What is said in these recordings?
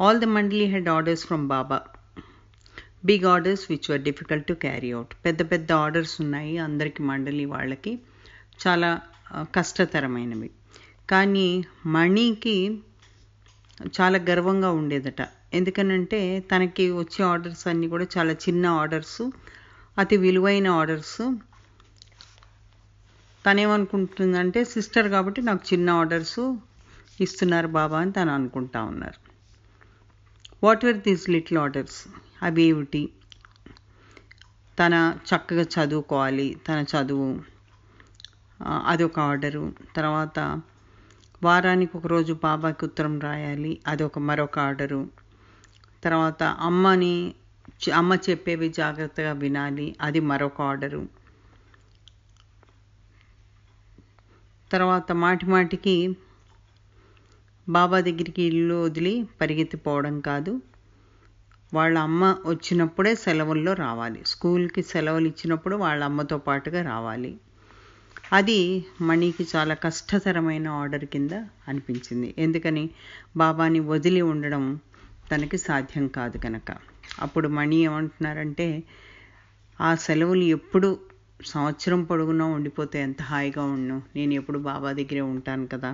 All the mandali had orders from Baba big orders which were difficult to carry out పెద్ద పెద్ద orders ఉన్నాయి అందరికి మండలి వాళ్ళకి. చాలా కష్టతరమైనవి. కానీ మణికి చాలా గర్వంగా ఉండేదట. ఎందుకనంటే తనకి వచ్చే ఆర్డర్స్ అన్నీ కూడా చాలా చిన్న ఆర్డర్స్ అతి విలువైన ఆర్డర్స్ తనేమనుకుంటుందంటే సిస్టర్ కాబట్టి నాకు చిన్న ఆర్డర్స్ ఇస్తున్నారు బాబా అని తను అనుకుంటా ఉన్నారు. What were these little orders అవి ఏమిటి తన చక్కగా చదువుకోవాలి తన చదువు అదొక ఆర్డరు తర్వాత వారానికి ఒకరోజు బాబాకి ఉత్తరం రాయాలి అదొక మరొక ఆర్డరు తర్వాత అమ్మని అమ్మ చెప్పేవి జాగ్రత్తగా వినాలి అది మరొక ఆర్డరు తర్వాత మాటి మాటికి బాబా దగ్గరికి ఇల్లు వదిలి పరిగెత్తిపోవడం కాదు. వాళ్ళ అమ్మ వచ్చినప్పుడే సెలవుల్లో రావాలి. స్కూల్కి సెలవులు ఇచ్చినప్పుడు వాళ్ళ అమ్మతో పాటుగా రావాలి. అది మణికి చాలా కష్టతరమైన ఆర్డర్ కింద అనిపించింది. ఎందుకని? బాబాని వదిలి ఉండడం తనకి సాధ్యం కాదు కనుక. అప్పుడు మణి ఏమంటున్నారంటే ఆ సెలవులు ఎప్పుడు సంవత్సరం పొడుగునా ఉండిపోతే ఎంత హాయిగా ఉండు. నేను ఎప్పుడు బాబా దగ్గరే ఉంటాను కదా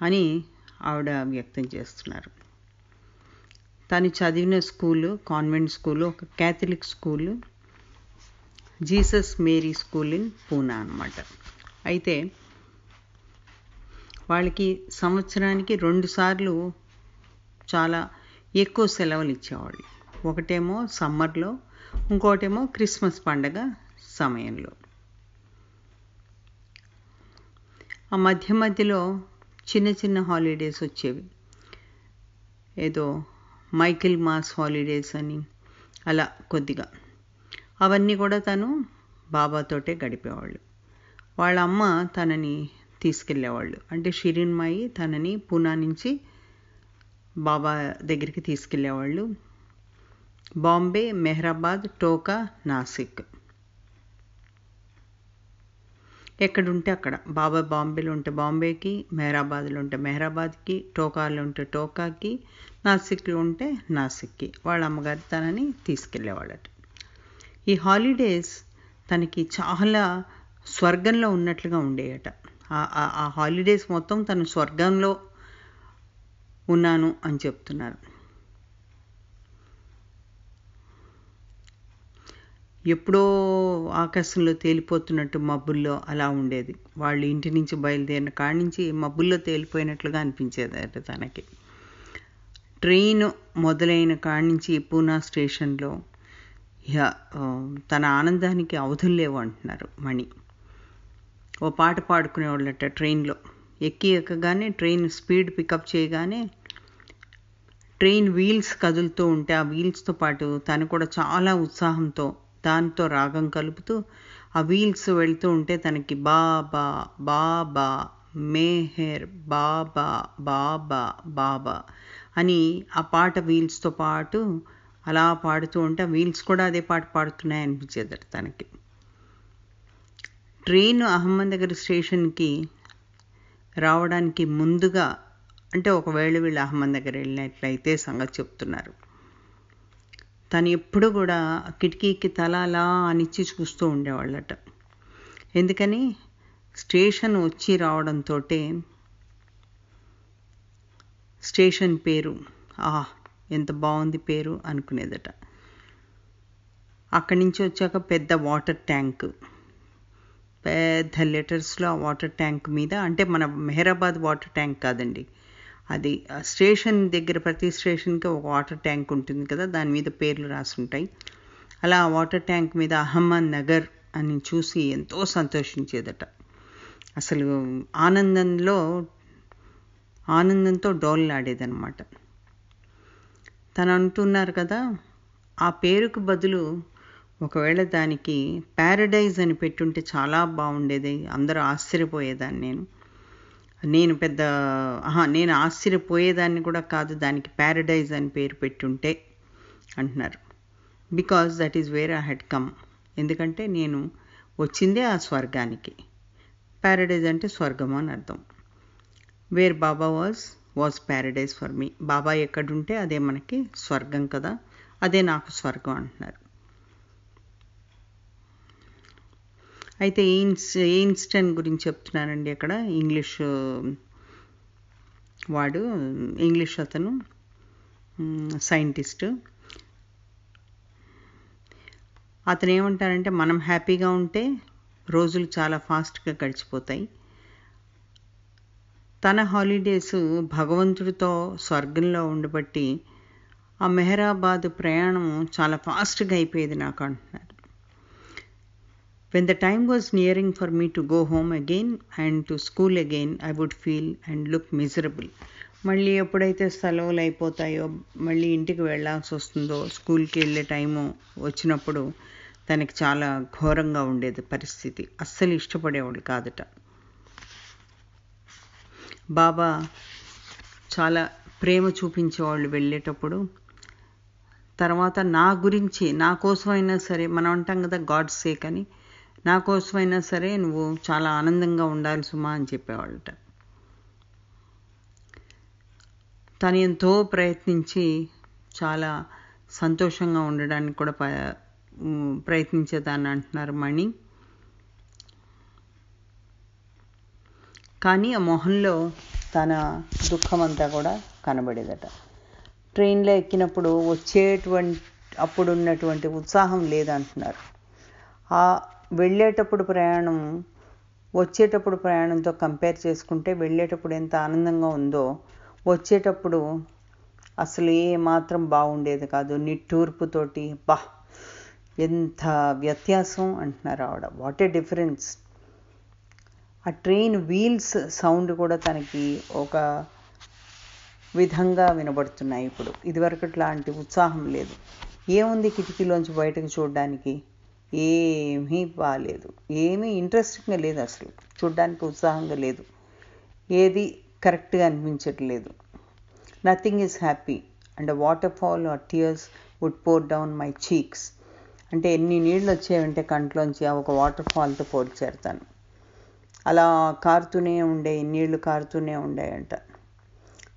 అని ఆవిడ వ్యక్తం చేస్తున్నారు. తను చదివిన స్కూలు కాన్వెంట్ స్కూలు ఒక Catholic school Jesus Mary school in Poona అన్నమాట. అయితే వాళ్ళకి సంవత్సరానికి రెండు సార్లు చాలా ఎక్కువ సెలవులు ఇచ్చేవాళ్ళు. ఒకటేమో సమ్మర్లో ఇంకోటేమో క్రిస్మస్ పండగ సమయంలో. ఆ మధ్య మధ్యలో చిన్న చిన్న హాలిడేస్ వచ్చేవి. ఏదో మైకిల్ మాస్ హాలిడేస్ అని అలా కొద్దిగా. అవన్నీ కూడా తను బాబాతోటే గడిపేవాళ్ళు. వాళ్ళ అమ్మ తనని తీసుకెళ్ళేవాళ్ళు. అంటే షిరిన్మాయి తనని పూనా నుంచి బాబా దగ్గరికి తీసుకెళ్ళేవాళ్ళు. బాంబే మెహ్రాబాద్ టోకా నాసిక్. ఎక్కడుంటే అక్కడ. బాబా బాంబేలో ఉంటే బాంబేకి మెహరాబాద్లో ఉంటే మెహరాబాద్కి టోకాలో ఉంటే టోకాకి నాసిక్లో ఉంటే నాసిక్కి. వాళ్ళ అమ్మగారు తనని తీసుకెళ్ళేవాడట ఈ హాలిడేస్ తనకి చాలా స్వర్గంలో ఉన్నట్లుగా ఉండేయట. ఆ- ఆ హాలిడేస్ మొత్తం తను స్వర్గంలో ఉన్నాను అని చెప్తున్నారు. ఎప్పుడో ఆకాశంలో తేలిపోతున్నట్టు మబ్బుల్లో అలా ఉండేది. వాళ్ళు ఇంటి నుంచి బయలుదేరిన కాడి నుంచి మబ్బుల్లో తేలిపోయినట్లుగా అనిపించేదట తనకి. ట్రైన్ మొదలైన కాడి నుంచి పూనా స్టేషన్లో ఇహ, తన ఆనందానికి అవధులు లేవు అంటున్నారు మణి. ఓ పాట పాడుకునేవాళ్ళట ట్రైన్లో. ఎక్కి ఎక్కగానే ట్రైన్ స్పీడ్ పికప్ చేయగానే ట్రైన్ వీల్స్ కదులుతూ ఉంటే ఆ వీల్స్తో పాటు తను కూడా చాలా ఉత్సాహంతో దాంతో రాగం కలుపుతూ ఆ వీల్స్ వెళ్తూ ఉంటే తనకి బాబా బాబా మేహెర్ బాబా బాబా బాబా అని ఆ పాట వీల్స్తో పాటు అలా పాడుతూ ఉంటే ఆ వీల్స్ కూడా అదే పాట పాడుతున్నాయి అనిపించేది తనకి. ట్రైన్ అహ్మద్నగర్ స్టేషన్కి రావడానికి ముందుగా అంటే ఒకవేళ వీళ్ళు అహ్మద్నగర్ వెళ్ళినట్లయితే సంగతి చెప్తున్నారు. తను ఎప్పుడు కూడా కిటికీకి తల అలా అనిచ్చి చూస్తూ ఉండేవాళ్ళట. ఎందుకని? స్టేషన్ వచ్చి రావడంతో స్టేషన్ పేరు ఆ ఎంత బాగుంది పేరు అనుకునేదట. అక్కడి నుంచి వచ్చాక పెద్ద వాటర్ ట్యాంక్. పెద్ద లెటర్స్లో ఆ వాటర్ ట్యాంక్ మీద అంటే మన మెహరాబాద్ వాటర్ ట్యాంక్ కాదండి అది ఆ స్టేషన్ దగ్గర ప్రతి స్టేషన్కి ఒక వాటర్ ట్యాంక్ ఉంటుంది కదా దాని మీద పేర్లు రాసి ఉంటాయి అలా ఆ వాటర్ ట్యాంక్ మీద అహ్మద్ నగర్ అని చూసి ఎంతో సంతోషించేదట. అసలు ఆనందంలో ఆనందంతో డోల్లాడేదనమాట తను అంటున్నారు కదా ఆ పేరుకు బదులు ఒకవేళ దానికి ప్యారడైజ్ అని పెట్టుంటే చాలా బాగుండేది అందరూ ఆశ్చర్యపోయేదాన్ని నేను. నేను పెద్ద ఆహా నేను ఆశ్చర్యపోయేదాన్ని కూడా కాదు దానికి ప్యారడైజ్ అని పేరు పెట్టుంటే అంటున్నారు. Because that is where I had come ఎందుకంటే నేను వచ్చిందే ఆ స్వర్గానికి. ప్యారడైజ్ అంటే స్వర్గం అని అర్థం. Where Baba was was paradise for me Baba ఎక్కడుంటే అదే మనకి స్వర్గం కదా అదే నాకు స్వర్గం అంటున్నారు. అయితే ఎయిన్స్ ఎయిన్స్టైన్ గురించి చెప్తున్నానండి అక్కడ. ఇంగ్లీష్ వాడు ఇంగ్లీష్ అతను సైంటిస్ట్. అతను ఏమంటారంటే మనం హ్యాపీగా ఉంటే రోజులు చాలా ఫాస్ట్గా గడిచిపోతాయి. తన హాలిడేస్ భగవంతుడితో స్వర్గంలో ఉండబట్టి ఆ మెహరాబాద్ ప్రయాణం చాలా ఫాస్ట్గా అయిపోయేది నాకు అంటున్నారు. When the time was nearing for me to go home again and to school again I would feel and look miserable మళ్ళీ ఎప్పుడైతే సెలవులు అయిపోతాయో మళ్ళీ ఇంటికి వెళ్ళాల్సి వస్తుందో స్కూల్కి వెళ్ళే టైము వచ్చినప్పుడు తనకి చాలా ఘోరంగా ఉండేది పరిస్థితి. అస్సలు ఇష్టపడేవాడు కాదట. బాబా చాలా ప్రేమ చూపించేవాళ్ళు వెళ్ళేటప్పుడు. తర్వాత నా గురించి నా కోసమైనా సరే మనం అంటాం కదా గాడ్ సేక్ అని నా కోసమైనా సరే నువ్వు చాలా ఆనందంగా ఉండాలి సుమా అని చెప్పేవాళ్ళట. తను ఎంతో ప్రయత్నించి చాలా సంతోషంగా ఉండడానికి కూడా ప్రయత్నించేదాన్ని అంటున్నారు మణి. కానీ ఆ మొహంలో తన దుఃఖం అంతా కూడా కనబడేదట. ట్రైన్లో ఎక్కినప్పుడు వచ్చేటువంటి అప్పుడు ఉన్నటువంటి ఉత్సాహం లేదంటున్నారు. ఆ వెళ్ళేటప్పుడు ప్రయాణం వచ్చేటప్పుడు ప్రయాణంతో కంపేర్ చేసుకుంటే వెళ్ళేటప్పుడు ఎంత ఆనందంగా ఉందో వచ్చేటప్పుడు అసలు ఏ మాత్రం బాగుండేది కాదు. నిట్టూర్పుతోటి బా ఎంత వ్యత్యాసం అంటున్నారు ఆవిడ. వాట్ ఏ డిఫరెన్స్ ఆ ట్రైన్ వీల్స్ సౌండ్ కూడా తనకి ఒక విధంగా వినబడుతున్నాయి ఇప్పుడు. ఇదివరకట్లాంటి ఉత్సాహం లేదు. ఏముంది కిటికీలోంచి బయటకు చూడడానికి? ఏమీ బాగాలేదు ఏమీ ఇంట్రెస్టింగ్గా లేదు అసలు. చూడడానికి ఉత్సాహంగా లేదు. ఏది కరెక్ట్గా అనిపించట్లేదు. Nothing is happy and water fall or tears would pour down my cheeks అంటే ఎన్ని నీళ్ళు వచ్చాయంటే కంట్లోంచి ఒక వాటర్ ఫాల్తో పోల్చేరుతాను అలా కారుతూనే ఉండే నీళ్ళు కారుతూనే ఉండేయంట.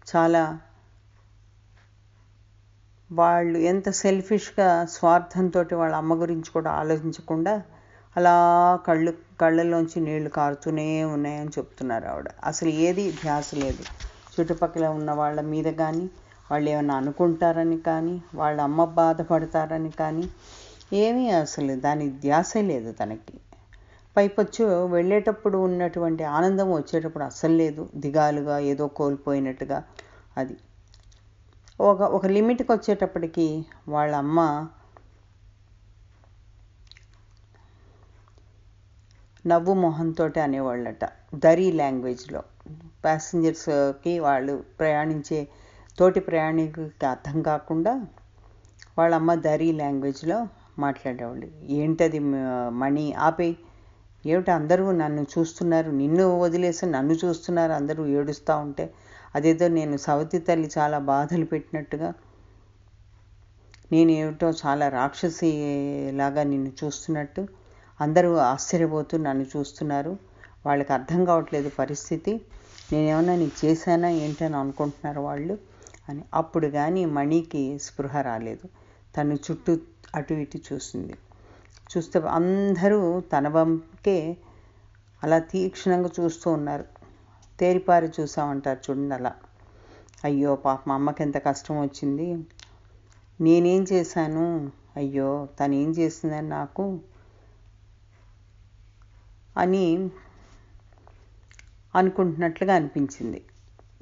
చాలా వాళ్ళు ఎంత సెల్ఫిష్గా స్వార్థంతో వాళ్ళ అమ్మ గురించి కూడా ఆలోచించకుండా అలా కళ్ళు కళ్ళల్లోంచి నీళ్ళు కారుతూనే ఉన్నాయని చెప్తున్నారు ఆవిడ. అసలు ఏది ధ్యాస లేదు. చుట్టుపక్కల ఉన్న వాళ్ళ మీద కానీ వాళ్ళు ఏమైనా అనుకుంటారని కానీ వాళ్ళ అమ్మ బాధపడతారని కానీ ఏమీ అసలు దాని ధ్యాసే లేదు తనకి. పైపొచ్చు వెళ్ళేటప్పుడు ఉన్నటువంటి ఆనందం వచ్చేటప్పుడు అస్సలు లేదు. దిగాలుగా ఏదో కోల్పోయినట్టుగా అది. ఒక ఒక లిమిట్కి వచ్చేటప్పటికి వాళ్ళ అమ్మ నవ్వు మొహంతో అనేవాళ్ళట దరీ లాంగ్వేజ్లో. ప్యాసింజర్స్కి వాళ్ళు ప్రయాణించే తోటి ప్రయాణికులకి అర్థం కాకుండా వాళ్ళ అమ్మ దరీ లాంగ్వేజ్లో మాట్లాడేవాళ్ళు. ఏంటది మణి ఆపే. ఏమిటి అందరూ నన్ను చూస్తున్నారు? నిన్ను వదిలేసి నన్ను చూస్తున్నారు? అందరూ ఏడుస్తూ ఉంటే అదేదో నేను సవతి తల్లి చాలా బాధలు పెట్టినట్టుగా నేను ఏమిటో చాలా రాక్షసి లాగా నిన్ను చూస్తున్నట్టు అందరూ ఆశ్చర్యపోతూ నన్ను చూస్తున్నారు. వాళ్ళకి అర్థం కావట్లేదు పరిస్థితి. నేనేమన్నా నీకు చేశానా ఏంటని అనుకుంటున్నారు వాళ్ళు అని. అప్పుడు కానీ మణికి స్పృహ రాలేదు. తను చుట్టూ అటు ఇటు చూసింది. చూస్తే అందరూ తన వంకే అలా తీక్షణంగా చూస్తూ ఉన్నారు. తేరిపారి చూసామంటారు చూడండి అలా. అయ్యో పాప మా అమ్మకి ఎంత కష్టం వచ్చింది. నేనేం చేశాను? అయ్యో తను ఏం చేసిందని నాకు అని అనుకుంటున్నట్లుగా అనిపించింది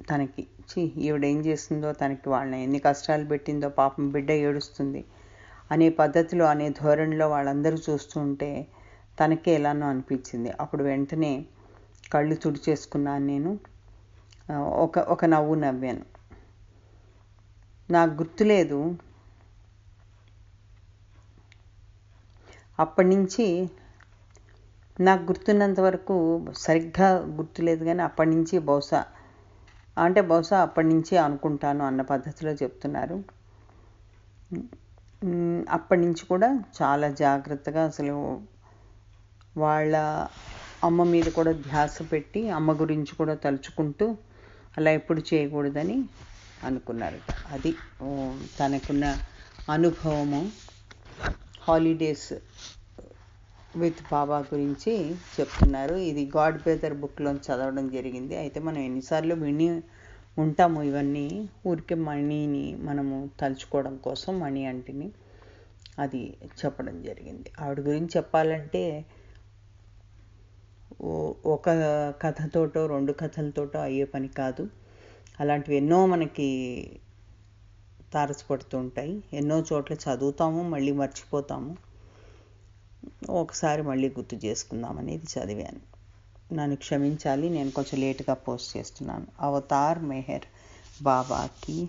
తనకి. చీ ఈవిడేం చేస్తుందో తనకి వాళ్ళని ఎన్ని కష్టాలు పెట్టిందో పాపం బిడ్డ ఏడుస్తుంది అనే పద్ధతిలో అనే ధోరణిలో వాళ్ళందరూ చూస్తుంటే తనకే ఎలానో అనిపించింది. అప్పుడు వెంటనే కళ్ళు తుడిచేసుకున్నాను నేను. ఒక ఒక నవ్వు నవ్వాను. నాకు గుర్తులేదు. అప్పటి నుంచి నాకు గుర్తున్నంత వరకు సరిగ్గా గుర్తులేదు కానీ అప్పటి నుంచి బహుశా అంటే బహుశా అప్పటి నుంచి అనుకుంటాను అన్న పద్ధతిలో చెప్తున్నారు. అప్పటి నుంచి కూడా చాలా జాగ్రత్తగా అసలు వాళ్ళ అమ్మ మీద కూడా ధ్యాస పెట్టి అమ్మ గురించి కూడా తలుచుకుంటూ అలా ఎప్పుడు చేయకూడదని అనుకున్నారట అది తనకున్న అనుభవము. హాలిడేస్ విత్ బాబా గురించి చెప్తున్నారు. ఇది గాడ్ బ్రదర్ బుక్లో చదవడం జరిగింది. అయితే మనం ఎన్నిసార్లు విని ఉంటాము ఇవన్నీ. ఊరికే మణిని మనము తలుచుకోవడం కోసం మణి అంటిని అది చెప్పడం జరిగింది. ఆవిడ గురించి చెప్పాలంటే ఒక కథతోటో రెండు కథలతోటో అయ్యే పని కాదు. అలాంటివి ఎన్నో మనకి తారసపడుతూ ఉంటాయి ఎన్నో చోట్ల చదువుతాము మళ్ళీ మర్చిపోతాము. ఒకసారి మళ్ళీ గుర్తు చేసుకుందాం అనేది చదివాను. నన్ను క్షమించాలి నేను కొంచెం లేటుగా పోస్ట్ చేస్తున్నాను. అవతార్ మెహర్ బాబాకి